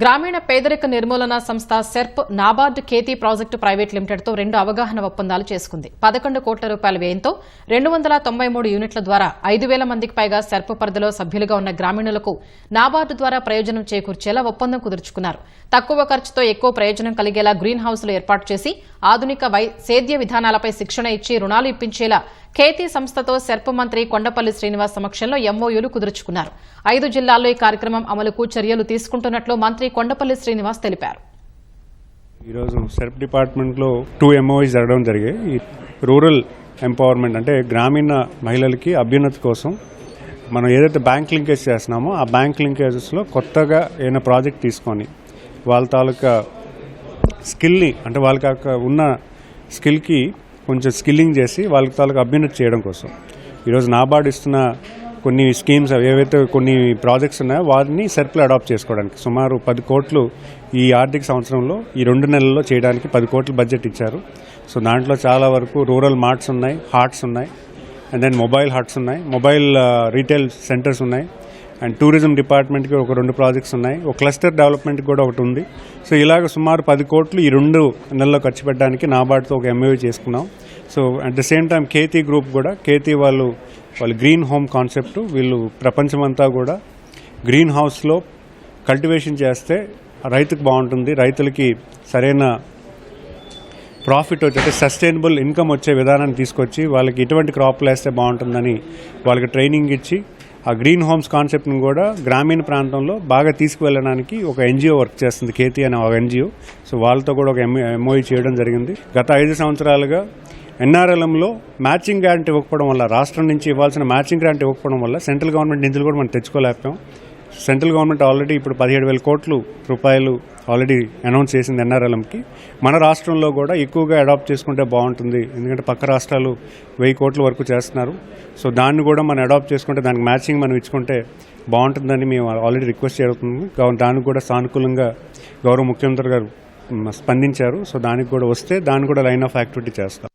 గ్రామీణ పేదరిక నిర్మూలన సంస్థ SERP NABARD Kheti project private లిమిటెడ్తో రెండు అవగాహన ఒప్పందాలు చేసుకుంది. పదకొండు కోట్ల రూపాయల వ్యయంతో రెండు వందల తొంభై మూడు యూనిట్ల ద్వారా ఐదు వేల మందికి పైగా సెర్ప్ పరిధిలో సభ్యులుగా ఉన్న గ్రామీణులకు నాబార్డు ద్వారా ప్రయోజనం చేకూర్చేలా ఒప్పందం కుదుర్చుకున్నారు. తక్కువ ఖర్చుతో ఎక్కువ ప్రయోజనం కలిగేలా గ్రీన్ హౌస్లు ఏర్పాటు చేసి ఆధునిక వై సేద్య విధానాలపై శిక్షణ ఇచ్చి రుణాలు ఇప్పించేలా కేతీ సంస్థతో సెర్ప్ మంత్రి కొండపల్లి శ్రీనివాస్ సమక్షంలో ఎంఓయూలు కుదుర్చుకున్నారు. ఐదు జిల్లాల్లో ఈ కార్యక్రమం అమలుకు చర్యలు తీసుకుంటున్నట్లు మంత్రి కొండపల్లి శ్రీనివాస్ తెలిపారు. ఈరోజు సెర్ప్ డిపార్ట్మెంట్లో టూ ఎంఓఈస్ జరగడం జరిగాయి. రూరల్ ఎంపవర్మెంట్ అంటే గ్రామీణ మహిళలకి అభ్యున్నతి కోసం మనం ఏదైతే బ్యాంక్ లింకేజ్ చేస్తున్నామో ఆ బ్యాంక్ లింకేజెస్లో కొత్తగా ఏదైనా ప్రాజెక్ట్ తీసుకొని వాళ్ళ తాలూకా స్కిల్ని అంటే వాళ్ళకి ఉన్న స్కిల్కి కొంచెం స్కిల్లింగ్ చేసి వాళ్ళకి తాలూకా అభ్యున్నతి చేయడం కోసం. ఈరోజు నాబార్డు ఇస్తున్న కొన్ని స్కీమ్స్ ఏవైతే కొన్ని ప్రాజెక్ట్స్ ఉన్నాయో వాటిని సర్కులు అడాప్ట్ చేసుకోవడానికి సుమారు పది కోట్లు ఈ ఆర్థిక సంవత్సరంలో ఈ రెండు నెలల్లో చేయడానికి పది కోట్లు బడ్జెట్ ఇచ్చారు. సో దాంట్లో చాలా వరకు రూరల్ మార్ట్స్ ఉన్నాయి హార్ట్స్ ఉన్నాయి అండ్ దెన్ మొబైల్ హార్ట్స్ ఉన్నాయి మొబైల్ రీటైల్ సెంటర్స్ ఉన్నాయి. అండ్ టూరిజం డిపార్ట్మెంట్కి ఒక రెండు ప్రాజెక్ట్స్ ఉన్నాయి. ఒక క్లస్టర్ డెవలప్మెంట్కి కూడా ఒకటి ఉంది. సో ఇలాగ సుమారు పది కోట్లు ఈ రెండు నెలల్లో ఖర్చు పెట్టడానికి నాబార్డ్తో ఒక ఎంఏ చేసుకున్నాం. So at the same time Kheti group కూడా కేతీ వాళ్ళు వాళ్ళు గ్రీన్ హోమ్ కాన్సెప్ట్ వీళ్ళు ప్రపంచమంతా కూడా గ్రీన్ హౌస్లో కల్టివేషన్ చేస్తే రైతుకు బాగుంటుంది. రైతులకి సరైన ప్రాఫిట్ వచ్చి అంటే సస్టైనబుల్ ఇన్కమ్ వచ్చే విధానాన్ని తీసుకొచ్చి వాళ్ళకి ఎటువంటి క్రాప్లు వేస్తే బాగుంటుందని వాళ్ళకి ట్రైనింగ్ ఇచ్చి ఆ గ్రీన్ హోమ్స్ కాన్సెప్ట్ని కూడా గ్రామీణ ప్రాంతంలో బాగా తీసుకువెళ్ళడానికి ఒక ఎన్జిఓ వర్క్ చేస్తుంది కేతి అనే ఒక ఎన్జిఓ. సో వాళ్ళతో కూడా ఒక ఎంఓఈ చేయడం జరిగింది. గత ఐదు సంవత్సరాలుగా ఎన్ఆర్ఎల్ఎంలో మ్యాచింగ్ గ్రాంట్ ఇవ్వకపోవడం వల్ల రాష్ట్రం నుంచి ఇవ్వాల్సిన మ్యాచింగ్ గ్రాంట్ ఇవ్వకపోవడం వల్ల సెంట్రల్ గవర్నమెంట్ నిధులు కూడా మనం తెచ్చుకోలేకపోయాం. సెంట్రల్ గవర్నమెంట్ ఆల్రెడీ ఇప్పుడు పదిహేడు వేల కోట్లు రూపాయలు ఆల్రెడీ అనౌన్స్ చేసింది ఎన్ఆర్ఎల్ఎంకి మన రాష్ట్రంలో కూడా ఎక్కువగా అడాప్ట్ చేసుకుంటే బాగుంటుంది. ఎందుకంటే పక్క రాష్ట్రాలు వెయ్యి కోట్ల వరకు చేస్తున్నారు. సో దాన్ని కూడా మనం అడాప్ట్ చేసుకుంటే దానికి మ్యాచింగ్ మనం ఇచ్చుకుంటే బాగుంటుందని మేము ఆల్రెడీ రిక్వెస్ట్ జరుగుతుంది కావున దానికి కూడా సానుకూలంగా గౌరవ ముఖ్యమంత్రి గారు స్పందించారు. సో దానికి కూడా వస్తే దాన్ని కూడా లైన్ ఆఫ్ యాక్టివిటీ చేస్తాం.